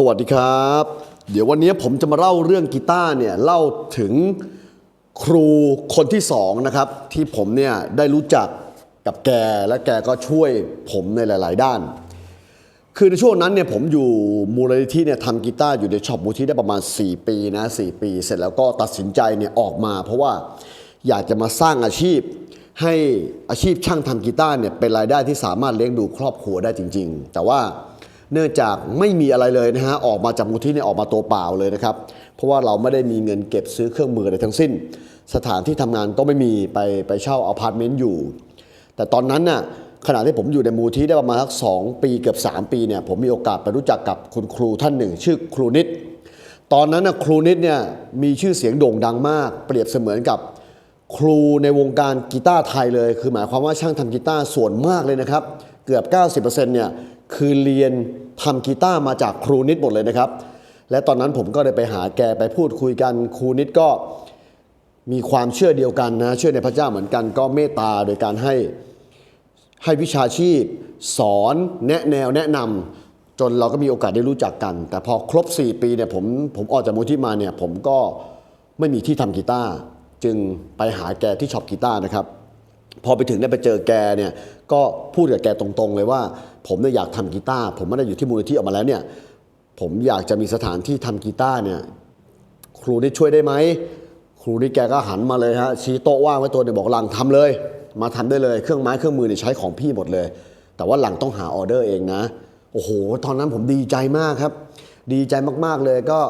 สวัสดีครับ เดี๋ยววันนี้ผมจะมาเล่าเรื่องกีตาร์เนี่ยเล่าถึงครูคนที่สองนะครับที่ผมเนี่ยได้รู้จักกับแกและแกก็ช่วยผมในหลาย ๆ ด้าน คือในช่วงนั้นเนี่ยผมอยู่มูลนิธิเนี่ยทำกีตาร์อยู่ในช็อปมูลนิธิได้ประมาณ 4 ปีนะ4ปี เสร็จแล้วก็ตัดสินใจเนี่ยออกมา เพราะว่าอยากจะมาสร้างอาชีพให้อาชีพช่างทำกีตาร์เนี่ยเป็นรายได้ที่สามารถเลี้ยงดูครอบครัวได้จริง ๆ แต่ว่า เนื่องจากไม่มีอะไรเลยนะฮะออกมาจากมูลนิธิเนี่ยออกมาตัวเปล่าเลยนะครับ เพราะว่าเราไม่ได้มีเงินเก็บซื้อเครื่องมืออะไรทั้งสิ้น สถานที่ทำงานก็ไม่มีไปไปเช่าอพาร์ตเมนต์อยู่ แต่ตอนนั้นน่ะขณะที่ผมอยู่ในมูลที่ได้ประมาณสักสองปีเกือบ3 ปีเนี่ยผมมีโอกาสไปรู้จักกับคุณครูท่านหนึ่ง ชื่อครูนิดตอนนั้นนะครูนิดเนี่ยมีชื่อเสียงโด่งดังมาก เปรียบเสมือนกับครูในวงการกีตาร์ไทยเลย คือหมายความว่าช่างทำกีตาร์ส่วนมากเลยนะครับ เกือบ 90%เนี่ยคือเรียน ทำกีตาร์มาจากครูนิดหมดเลยนะครับ และตอนนั้นผมก็ได้ไปหาแกไปพูดคุยกันครูนิดก็มีความเชื่อเดียวกันนะเชื่อในพระเจ้าเหมือนกันก็เมตตาโดยการให้ให้วิชาชีพ สอนแนะแนวแนะนำจนเราก็มีโอกาสได้รู้จักกัน แต่พอครบ 4 ปีเนี่ยผมผมออกจากมูลที่มาเนี่ยผมก็ไม่มีที่ทำกีตาร์จึงไปหาแกที่ช็อปกีตาร์นะครับ พอไปถึงได้ไปเจอแกเนี่ยก็พูดกับแกตรงๆ เลยว่า ผมเนี่ยอยากทำกีตาร์ผมไม่ได้อยู่ที่มูลนิธิออกมาแล้วเนี่ยผมอยากจะมีสถานที่ทำกีตาร์เนี่ยครูนี่ช่วยได้ไหมครูนี่แกก็หันมาเลยฮะชี้โต๊ะว่างไว้ตัวหนึงบอกหลังทำเลย มาทำได้เลยเครื่องไม้เครื่องมือเนี่ยใช้ของพี่หมดเลย แต่ว่าหลังต้องหาออเดอร์เองนะโอ้โห ตอนนั้นผมดีใจมากครับ ดีใจมากๆเลยก็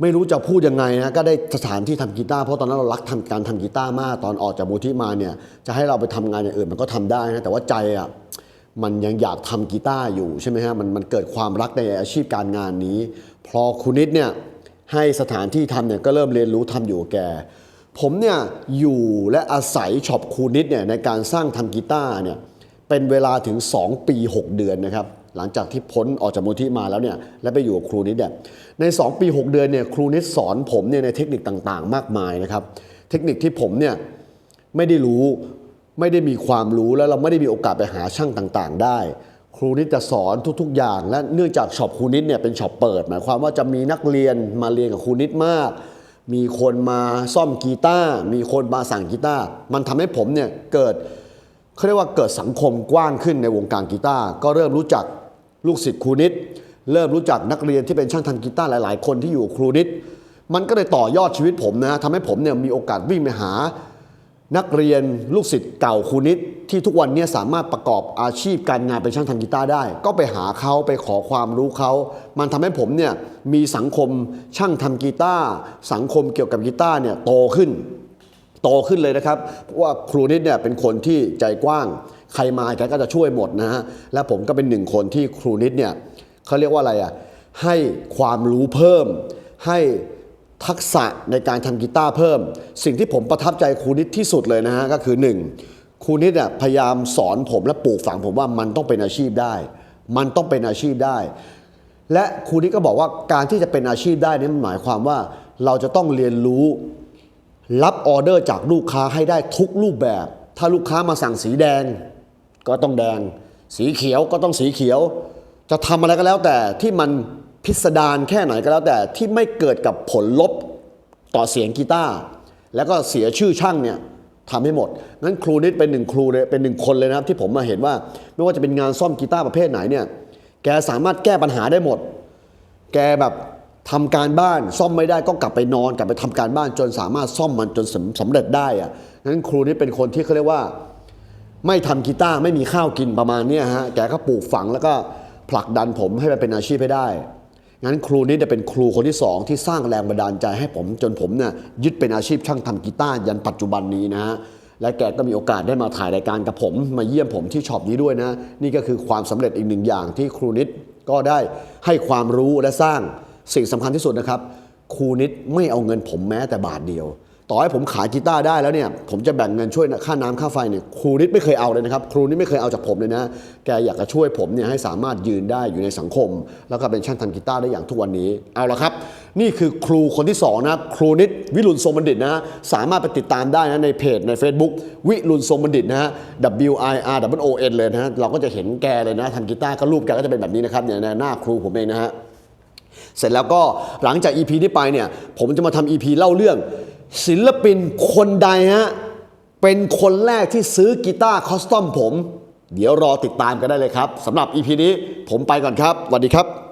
ไม่รู้จะพูดยังไงนะก็ได้สถานที่ทำกีตาร์เพราะตอนนั้นเรารักทำการทำกีตาร์มากตอนออกจากมูที่มาเนี่ยจะให้เราไปทำงานอย่างอื่นมันก็ทำได้นะแต่ว่าใจอะมันยังอยากทำกีตาร์อยู่ใช่ไหมฮะมันมันเกิดความรักในอาชีพการงานนี้ พอคุณนิดเนี่ยให้สถานที่ทำเนี่ยก็เริ่มเรียนรู้ทำอยู่แกผมเนี่ยอยู่และอาศัยช็อปคูนิดเนี่ยในการสร้างทำกีตาร์เนี่ยเป็นเวลาถึง 2 ปี 6 เดือนนะครับ หลังจากที่พ้นออกจากมูลที่มาแล้วเนี่ยและไปอยู่กับครูนิดเนี่ยใน 2 ปี 6 เดือนเนี่ยครูนิดสอนผมเนี่ยในเทคนิคต่างๆ มากมายนะครับ เทคนิคที่ผมเนี่ยไม่ได้รู้ไม่ได้มีความรู้แล้วเราไม่ได้มีโอกาสไปหาช่างต่างๆ ได้ ครูนิดจะสอนทุกๆ อย่าง และเนื่องจากช็อปครูนิดเนี่ยเป็นช็อปเปิด หมายความว่าจะมีนักเรียนมาเรียนกับครูนิดมาก มีคนมาซ่อมกีตาร์มีคนมาสั่งกีตาร์มันทำให้ผมเนี่ยเกิด เขาเรียกว่าเกิดสังคมกว้างขึ้นในวงการกีตาร์ก็เริ่มรู้จักลูกศิษย์ครูนิด เริ่มรู้จักนักเรียนที่เป็นช่างทำกีตาร์หลาย ๆ คนที่อยู่ครูนิด มันก็เลยต่อยอดชีวิตผมนะทำให้ผมเนี่ยมีโอกาสวิ่งไปหา นักเรียนลูกศิษย์เก่าครูนิด ที่ทุกวันนี้สามารถประกอบอาชีพการงานเป็นช่างทำกีตาร์ได้ ก็ไปหาเขาไปขอความรู้เขา มันทำให้ผมเนี่ยมีสังคมช่างทำกีตาร์สังคมเกี่ยวกับกีตาร์เนี่ยโตขึ้น โตขึ้นเลยนะครับ เพราะว่าครูนิดเนี่ยเป็นคนที่ใจกว้าง ใครมาแกก็จะช่วยหมดนะฮะ และผมก็เป็นหนึ่งคนที่ครูนิดเนี่ยเขาเรียกว่าอะไรอะ ให้ความรู้เพิ่ม ให้ทักษะในการทำกีตาร์เพิ่ม สิ่งที่ผมประทับใจครูนิดที่สุดเลยนะฮะก็คือหนึ่งครูนิดเนี่ยพยายามสอนผมและปลูกฝังผมว่ามันต้องเป็นอาชีพได้ มันต้องเป็นอาชีพได้ และครูนิดก็บอกว่าการที่จะเป็นอาชีพได้นี่มันหมายความว่าเราจะต้องเรียนรู้ รับออเดอร์จากลูกค้าให้ได้ทุกรูปแบบ ถ้าลูกค้ามาสั่งสีแดง ก็ต้องแดง สีเขียวก็ต้องสีเขียว จะทำอะไรก็แล้วแต่ที่มันพิสดารแค่ไหนก็แล้วแต่ที่ไม่เกิดกับผลลบต่อเสียงกีตาร์แล้วก็เสียชื่อช่างเนี่ยทำให้หมดนั้นครูนิดเป็นหนึ่งครูเลยเป็นหนึ่งคนเลยนะครับ ที่ผมมาเห็นว่า ไม่ว่าจะเป็นงานซ่อมกีตาร์ประเภทไหนเนี่ย แกสามารถแก้ปัญหาได้หมด แกแบบ ทำการบ้านซ่อมไม่ได้ก็กลับไปนอนกลับไปทำการบ้านจนสามารถซ่อมมันจนสำสำเร็จได้อะนั้นครูนี่เป็นคนที่เขาเรียกว่า ไม่ทำกีตาร์ไม่มีข้าวกินประมาณนี้ฮะแกก็ปลูกฝังแล้วก็ผลักดันผมให้มันเป็นอาชีพให้ได้ งั้นครูนี่จะเป็นครูคนที่สองที่สร้างแรงบันดาลใจให้ผม จนผมเนี่ยยึดเป็นอาชีพช่างทำกีตาร์ยันปัจจุบันนี้นะฮะและแกก็มีโอกาสได้มาถ่ายรายการกับผม มาเยี่ยมผมที่ช็อปนี้ด้วยนะ นี่ก็คือความสำเร็จอีกหนึ่งอย่างที่ครูนิดก็ได้ให้ความรู้และสร้าง สิ่งสำคัญที่สุดนะครับครูนิดไม่เอาเงินผมแม้แต่บาทเดียว ต่อให้ผมขายกีตาร์ได้แล้วเนี่ย ผมจะแบ่งเงินช่วยค่าน้ำค่าไฟเนี่ยครูนิดไม่เคยเอาเลยนะครับ ครูนิดไม่เคยเอาจากผมเลยนะ แกอยากจะช่วยผมเนี่ยให้สามารถยืนได้อยู่ในสังคม แล้วก็เป็นช่างทำกีตาร์ได้อย่างทุกวันนี้เอาละครับ นี่คือครูคนที่สองนะครูนิดวิรุณทรงบัณฑิตนะสามารถไปติดตามได้นะในเพจใน Facebook วิรุณทรงบัณฑิตนะฮะ W I R W O N เลยนะฮะเราก็จะเห็นแกเลยนะทำกีตาร์ก็รูปแกก็จะเป็นแบบนี้นะครับเนี่ยหน้าครูผมเองนะฮะ เสร็จแล้วก็หลังจาก EP นี้ไปเนี่ยผมจะมาทำ EP เล่าเรื่อง ศิลปินคนใดฮะเป็นคนแรกที่ซื้อกีตาร์คอสตอมผม เดี๋ยวรอติดตามกันได้เลยครับสำหรับ EP นี้ผมไปก่อนครับสวัสดีครับ